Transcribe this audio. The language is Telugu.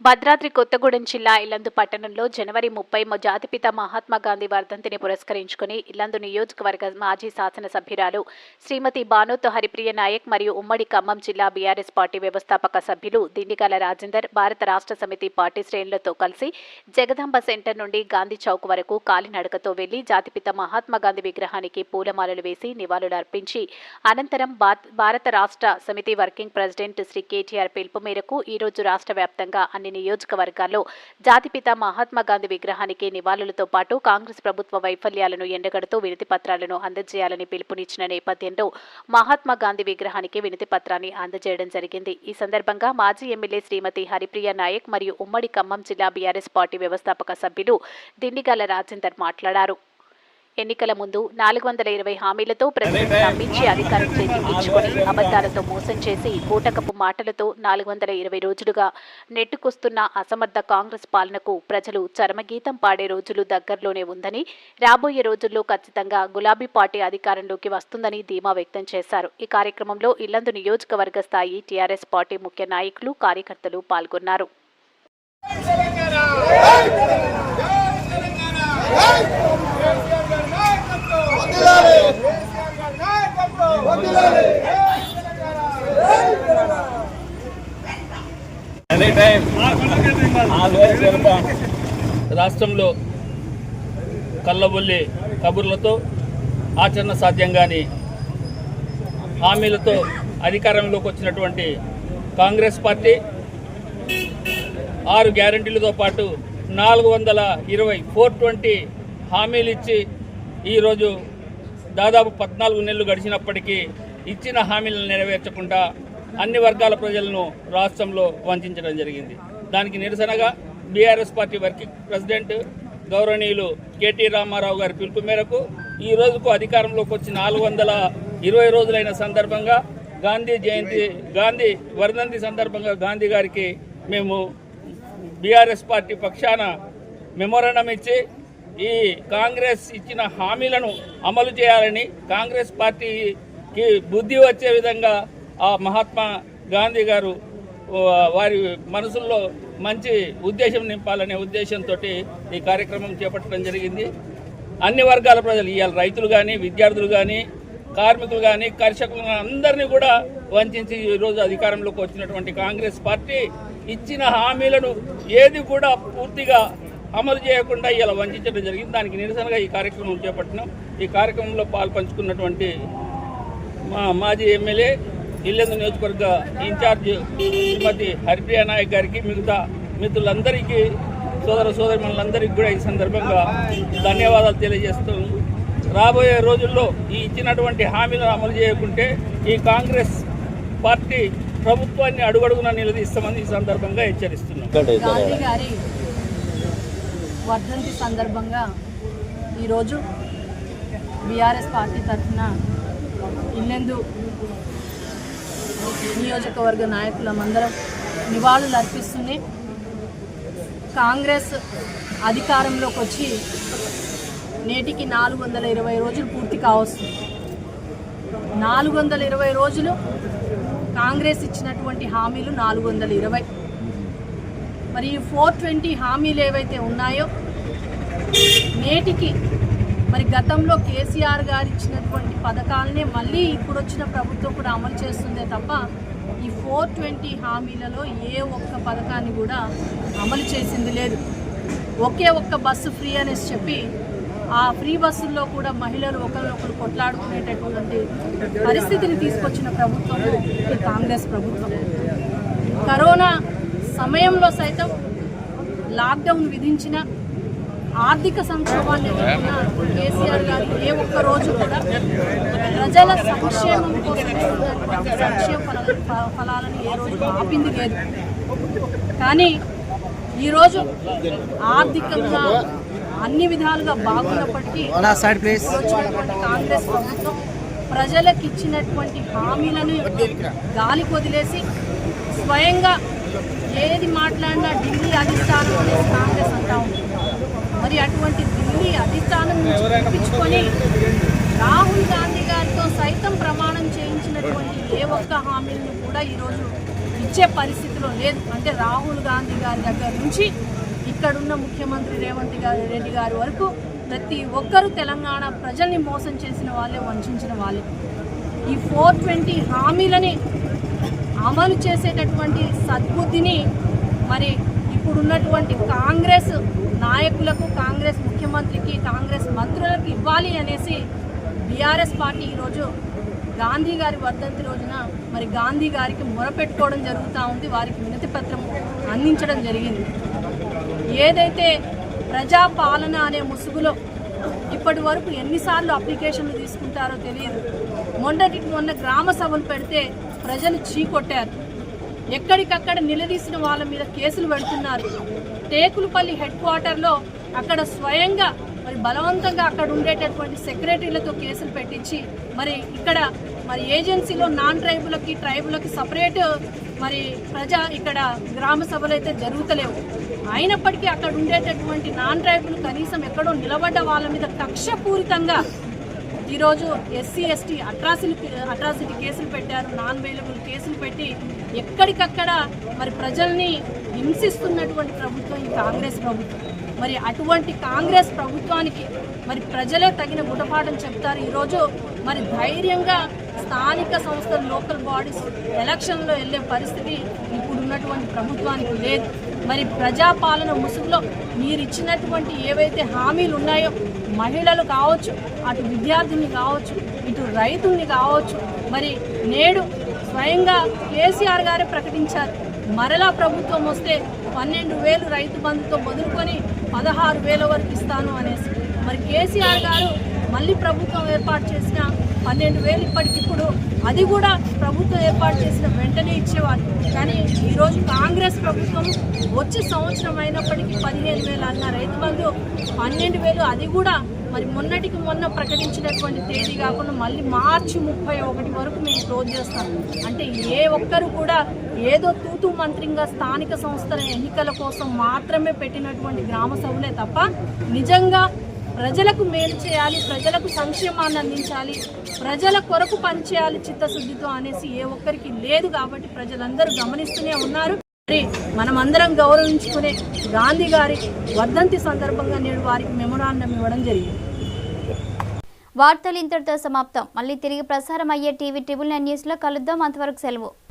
భద్రాద్రి కొత్తగూడెం జిల్లా ఇల్లందు పట్టణంలో జనవరి ముప్పై జాతిపిత మహాత్మా గాంధీ వర్ధంతిని పురస్కరించుకుని ఇల్లందు నియోజకవర్గ మాజీ శాసనసభ్యురాలు శ్రీమతి బానోత్ హరిప్రియ నాయక్ మరియు ఉమ్మడి ఖమ్మం జిల్లా బీఆర్ఎస్ పార్టీ వ్యవస్థాపక సభ్యులు దిండిగల రాజేందర్ భారత రాష్ట్ర సమితి పార్టీ శ్రేణులతో కలిసి జగదాంబ సెంటర్ నుండి గాంధీ చౌక్ వరకు కాలినడకతో వెళ్ళి జాతిపిత మహాత్మా గాంధీ విగ్రహానికి పూలమాలలు వేసి నివాళులు అర్పించి అనంతరం భారత రాష్ట్ర సమితి వర్కింగ్ ప్రెసిడెంట్ శ్రీ కేటీఆర్ పిలుపు మేరకు ఈ రోజు రాష్ట్ర వ్యాప్తంగా అన్ని నియోజకవర్గాల్లో జాతిపిత మహాత్మా గాంధీ విగ్రహానికి నివాళులతో పాటు కాంగ్రెస్ ప్రభుత్వ వైఫల్యాలను ఎండగడుతూ వినతి పత్రాలను అందజేయాలని పిలుపునిచ్చిన నేపథ్యంలో మహాత్మా గాంధీ విగ్రహానికి వినతి పత్రాన్ని అందజేయడం జరిగింది. ఈ సందర్భంగా మాజీ ఎమ్మెల్యే శ్రీమతి హరిప్రియ నాయక్ మరియు ఉమ్మడి ఖమ్మం జిల్లా బీఆర్ఎస్ పార్టీ వ్యవస్థాపక సభ్యులు దిండిగల రాజేందర్ మాట్లాడారు. ఎన్నికల ముందు నాలుగు వందల ఇరవై హామీలతో ప్రజలను నమ్మించి అధికారం చేజిక్కించుకొని అబద్దాలతో మోసం చేసి బూటకపు మాటలతో నాలుగు వందల ఇరవై రోజులుగా నెట్టుకొస్తున్న అసమర్థ కాంగ్రెస్ పాలనకు ప్రజలు చరమగీతం పాడే రోజులు దగ్గరలోనే ఉందని రాబోయే రోజుల్లో ఖచ్చితంగా గులాబీ పార్టీ అధికారంలోకి వస్తుందని ధీమా వ్యక్తం చేశారు. ఈ కార్యక్రమంలో ఇల్లందు నియోజకవర్గ స్థాయి టీఆర్ఎస్ పార్టీ ముఖ్య నాయకులు కార్యకర్తలు పాల్గొన్నారు. Hey! రాష్ట్రంలో కళ్ళబొల్లి కబుర్లతో ఆచరణ సాధ్యం కాని హామీలతో అధికారంలోకి వచ్చినటువంటి కాంగ్రెస్ పార్టీ ఆరు గ్యారంటీలతో పాటు నాలుగు వందల ఇరవై ఫోర్ ట్వంటీ హామీలు ఇచ్చి ఈరోజు దాదాపు పద్నాలుగు నెలలు గడిచినప్పటికీ ఇచ్చిన హామీలను నెరవేర్చకుండా అన్ని వర్గాల ప్రజలను రాష్ట్రంలో వంచడం జరిగింది. దానికి నిరసనగా బీఆర్ఎస్ పార్టీ వర్కింగ్ ప్రెసిడెంట్ గౌరవనీయులు కేటీ రామారావు గారి పిలుపు మేరకు ఈ రోజుకు అధికారంలోకి వచ్చి నాలుగు వందల ఇరవై రోజులైన సందర్భంగా గాంధీ జయంతి గాంధీ వర్ధంతి సందర్భంగా గాంధీ గారికి మేము బీఆర్ఎస్ పార్టీ పక్షాన మెమోరండం ఇచ్చి ఈ కాంగ్రెస్ ఇచ్చిన హామీలను అమలు చేయాలని కాంగ్రెస్ పార్టీకి బుద్ధి వచ్చే విధంగా ఆ మహాత్మా గాంధీ గారు వారి మనసుల్లో మంచి ఉద్దేశం నింపాలనే ఉద్దేశంతో ఈ కార్యక్రమం చేపట్టడం జరిగింది. అన్ని వర్గాల ప్రజలు ఇవాళ రైతులు కానీ విద్యార్థులు కానీ కార్మికులు కానీ కర్షకులు కానీ అందరినీ కూడా వంచి ఈరోజు అధికారంలోకి వచ్చినటువంటి కాంగ్రెస్ పార్టీ ఇచ్చిన హామీలను ఏది కూడా పూర్తిగా అమలు చేయకుండా ఇలా వంచడం జరిగింది. దానికి నిరసనగా ఈ కార్యక్రమం చేపట్టినాం. ఈ కార్యక్రమంలో పాల్పంచుకున్నటువంటి మా మాజీ ఎమ్మెల్యే ఇల్లెందు నియోజకవర్గ ఇన్ఛార్జ్ శ్రీమతి హరిప్రియ నాయక్ గారికి మిగతా మిత్రులందరికీ సోదర సోదరిమణులందరికీ కూడా ఈ సందర్భంగా ధన్యవాదాలు తెలియజేస్తున్నాను రాబోయే రోజుల్లో ఈ ఇచ్చినటువంటి హామీలను అమలు చేయకుంటే ఈ కాంగ్రెస్ పార్టీ ప్రభుత్వాన్ని అడుగడుగున నిలదీస్తామని ఈ సందర్భంగా హెచ్చరిస్తున్నాం. వర్ధంతి సందర్భంగా ఈరోజు బీఆర్ఎస్ పార్టీ తరఫున ఇల్లెందు నియోజకవర్గ నాయకులమందరం నివాళులు అర్పిస్తుంది కాంగ్రెస్ అధికారంలోకి వచ్చి నేటికి నాలుగు వందల ఇరవై రోజులు పూర్తి కావస్తుంది నాలుగు వందల ఇరవై రోజులు కాంగ్రెస్ ఇచ్చినటువంటి హామీలు నాలుగు వందల ఇరవై మరి ఈ ఫోర్ ట్వంటీ హామీలు ఏవైతే ఉన్నాయో నేటికి మరి గతంలో కేసీఆర్ గారు ఇచ్చినటువంటి పథకాలనే మళ్ళీ ఇప్పుడు వచ్చిన ప్రభుత్వం కూడా అమలు చేస్తుందే తప్ప ఈ ఫోర్ ట్వంటీ హామీలలో ఏ ఒక్క పథకాన్ని కూడా అమలు చేసింది లేదు. ఒకే ఒక్క బస్సు ఫ్రీ అనేసి చెప్పి ఆ ఫ్రీ బస్సుల్లో కూడా మహిళలు ఒకరినొకరు కొట్లాడుకునేటటువంటి పరిస్థితిని తీసుకొచ్చిన ప్రభుత్వం ఈ కాంగ్రెస్ ప్రభుత్వం. కరోనా సమయంలో సైతం లాక్డౌన్ విధించిన ఆర్థిక సంక్షోభాన్ని కేసీఆర్ గారు ఏ ఒక్క రోజు కూడా ప్రజల సంక్షేమం ఉన్నటువంటి సంక్షేమ ఫలాలను ఏ రోజు ఆపింది లేదు. కానీ ఈరోజు ఆర్థికంగా అన్ని విధాలుగా బాగున్నప్పటికీ కాంగ్రెస్ ప్రభుత్వం ప్రజలకు ఇచ్చినటువంటి హామీలను గాలికి వదిలేసి స్వయంగా ఏది మాట్లాడినా ఢిల్లీ అధిష్టానం అనేది కాంగ్రెస్ అంటా మరి అటువంటి ఢిల్లీ అధిష్టానం నుంచి రాహుల్ గాంధీ గారితో సైతం ప్రమాణం చేయించినటువంటి ఏ ఒక్క హామీలను కూడా ఈరోజు ఇచ్చే పరిస్థితిలో లేదు. అంటే రాహుల్ గాంధీ గారి దగ్గర నుంచి ఇక్కడున్న ముఖ్యమంత్రి రేవంత్ గారి రెడ్డి గారి వరకు ప్రతి ఒక్కరూ తెలంగాణ ప్రజల్ని మోసం చేసిన వాళ్ళే వంచిన వాళ్ళే. ఈ ఫోర్ ట్వంటీ హామీలని అమలు చేసేటటువంటి సద్బుద్ధిని మరి ఇప్పుడున్నటువంటి కాంగ్రెస్ నాయకులకు కాంగ్రెస్ ముఖ్యమంత్రికి కాంగ్రెస్ మంత్రులకు ఇవ్వాలి అనేసి బీఆర్ఎస్ పార్టీ ఈరోజు గాంధీ గారి వర్ధంతి రోజున మరి గాంధీ గారికి మొరపెట్టుకోవడం జరుగుతూ ఉంది. వారికి వినతి పత్రం అందించడం జరిగింది. ఏదైతే ప్రజాపాలన అనే ముసుగులో ఇప్పటి వరకు ఎన్నిసార్లు అప్లికేషన్లు తీసుకుంటారో తెలియదు. మొన్నటికి మొన్న గ్రామ సభలు పెడితే ప్రజలు చీకొట్టారు. ఎక్కడికక్కడ నిలదీసిన వాళ్ళ మీద కేసులు పెడుతున్నారు. టేకులపల్లి హెడ్ క్వార్టర్లో అక్కడ స్వయంగా మరి బలవంతంగా అక్కడ ఉండేటటువంటి సెక్రటరీలతో కేసులు పెట్టించి మరి ఇక్కడ మరి ఏజెన్సీలో నాన్ ట్రైబులకి ట్రైబులకి సపరేట్ మరి ప్రజా ఇక్కడ గ్రామ సభలు అయితే జరుగుతలేవు. అయినప్పటికీ అక్కడ ఉండేటటువంటి నాన్ ట్రైబులు కనీసం ఎక్కడో నిలబడ్డ వాళ్ళ మీద కక్షపూరితంగా ఈరోజు ఎస్సీ ఎస్టీ అట్రాసిటీ అట్రాసిటీ కేసులు పెట్టారు. నాన్ అవైలబుల్ కేసులు పెట్టి ఎక్కడికక్కడ మరి ప్రజల్ని హింసిస్తున్నటువంటి ప్రభుత్వం ఈ కాంగ్రెస్ ప్రభుత్వం. మరి అటువంటి కాంగ్రెస్ ప్రభుత్వానికి మరి ప్రజలే తగిన గుణపాఠం చెప్తారు. ఈరోజు మరి ధైర్యంగా స్థానిక సంస్థలు లోకల్ బాడీస్ ఎలక్షన్లో వెళ్ళే పరిస్థితి ఇప్పుడు ఉన్నటువంటి ప్రభుత్వానికి లేదు. మరి ప్రజాపాలన ముసుగులో మీరు ఇచ్చినటువంటి ఏవైతే హామీలు ఉన్నాయో మహిళలు కావచ్చు అటు విద్యార్థిని కావచ్చు ఇటు రైతుల్ని కావచ్చు మరి నేడు స్వయంగా కేసీఆర్ గారే ప్రకటించారు. మరలా ప్రభుత్వం వస్తే పన్నెండు వేలు రైతు బంధుతో బదులుకొని పదహారు వేల వరకు ఇస్తాను అనేసి. మరి కేసీఆర్ గారు మళ్ళీ ప్రభుత్వం ఏర్పాటు చేసిన పన్నెండు వేలు ఇప్పటికిప్పుడు అది కూడా ప్రభుత్వం ఏర్పాటు చేసిన వెంటనే ఇచ్చేవారు కానీ ఈరోజు కాంగ్రెస్ ప్రభుత్వం వచ్చి సంవత్సరం అయినప్పటికీ పదిహేను వేలు అన్న రైతు బంధు పన్నెండు వేలు అది కూడా మరి మొన్నటికి మొన్న ప్రకటించినటువంటి తేదీ కాకుండా మళ్ళీ మార్చి ముప్పై ఒకటి వరకు మేము క్లోజ్ చేస్తాం. అంటే ఏ ఒక్కరు కూడా ఏదో తూతు మంత్రిగా స్థానిక సంస్థల ఎన్నికల కోసం మాత్రమే పెట్టినటువంటి గ్రామ సభలే తప్ప నిజంగా ప్రజలకు మేలు చేయాలి ప్రజలకు సంక్షేమాన్ని అందించాలి ప్రజల కొరకు పనిచేయాలి చిత్తశుద్ధితో అనేసి ఏ ఒక్కరికి లేదు కాబట్టి ప్రజలందరూ గమనిస్తూనే ఉన్నారు. మరి మనమందరం గౌరవించుకునే గాంధీ గారి వర్ధంతి సందర్భంగా నేడు వారికి మెమోరాండం ఇవ్వడం జరిగింది. వార్తలు ఇంతటితో సమాప్తం. మళ్ళీ తిరిగి ప్రసారం అయ్యే టీవీ ట్రిబుల్ నైన్ న్యూస్లో కలుద్దాం. అంతవరకు సెలవు.